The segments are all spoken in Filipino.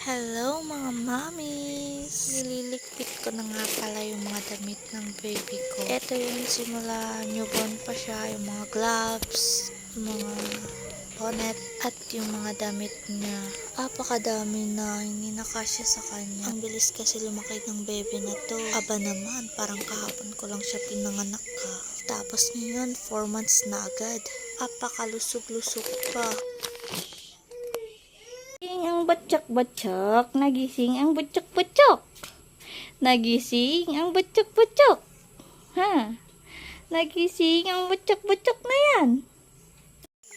Hello mga mamis! Nililigpit ko na nga pala yung mga damit ng baby ko. Ito yung simula newborn pa siya, yung mga gloves, yung mga bonnet, at yung mga damit niya. Apakadami na, hindi na kasya sa kanya. Ang bilis kasi lumaki ng baby na to. Aba naman, parang kahapon ko lang siya pinanganak ka. Tapos ngayon, 4 months na agad. Apakalusog-lusog pa. Batsak-batsak, nagising ang batsak-batsak. Nagising ang batsak-batsak. Ha? Nagising ang batsak-batsak na yan.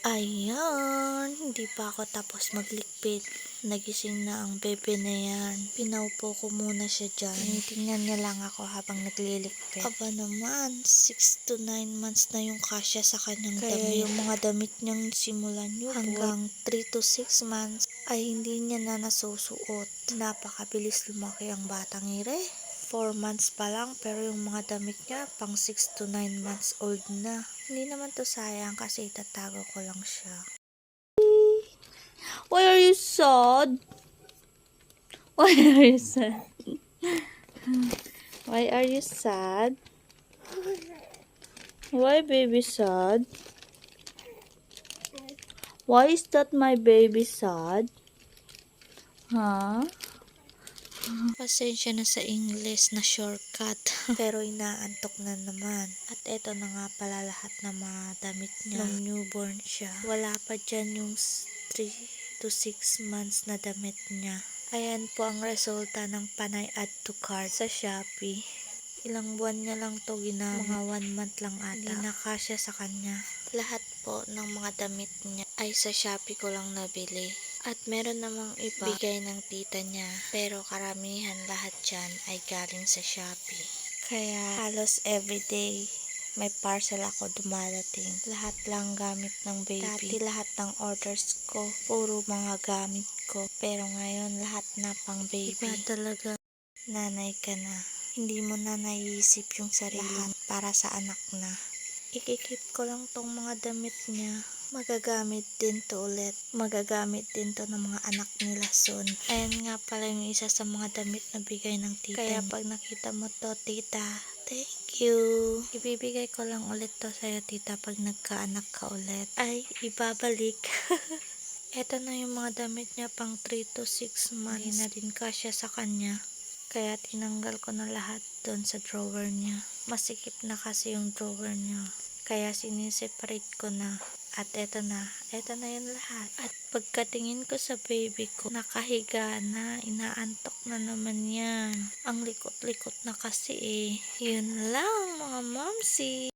Ayan, hindi pa ako tapos maglikpit. Nagising na ang bebe na yan. Pinaupo ko muna siya dyan. Tinitingnan niya lang ako habang naglilikpit. Aba naman, 6 to 9 months na yung kasya sa kanyang Kaya damit. yung mga damit niyang simulan niyo hanggang 3 to 6 months ay hindi niya na nasusuot. Napakabilis lumaki ang batang ire. 4 months pa lang pero yung mga damit niya pang 6 to 9 months old na. Hindi naman to sayang kasi itatago ko lang siya. Why are you sad? Why are you sad? Why are you sad? Why baby sad? Why is that my baby sad? Huh? Pasensya na sa English na shortcut. Pero inaantok na naman. At eto na nga pala lahat ng mga damit niya. Nung newborn siya. Wala pa dyan yung 3 to 6 months na damit niya. Ayan po ang resulta ng panay add to cart sa Shopee. Ilang buwan niya lang to ginamit. Mga 1 month lang ata. Hindi na kasya sa kanya. Lahat po ng mga damit niya ay sa Shopee ko lang nabili. At meron namang iba bigay ng tita niya. Pero karamihan lahat dyan ay galing sa Shopee. Kaya halos everyday may parcel ako dumadating. Lahat lang gamit ng baby. Dati lahat ng orders ko, puro mga gamit ko. Pero ngayon lahat na pang baby. Iba talaga. Nanay ka na. Hindi mo na naiisip yung sarili para sa anak na. Ikikip ko lang tong mga damit niya. Magagamit din to ulit. Magagamit din to ng mga anak nila soon. Ayan nga pala yung isa sa mga damit na bigay ng tita Kaya pag nakita mo to, tita, thank you. Ibibigay ko lang ulit to sa'yo, tita, pag nagkaanak ka ulit. Ay, ibabalik. Ito na yung mga damit niya pang 3 to 6 months. Hindi na din kasya sa kanya. Kaya tinanggal ko na lahat doon sa drawer niya. Masikip na kasi yung drawer niya. Kaya siniseparate ko na. At eto na, eto na yung lahat. At pagkatingin ko sa baby ko, nakahiga na, inaantok na naman yan. Ang likot-likot na kasi eh. Yun lang mga momsi.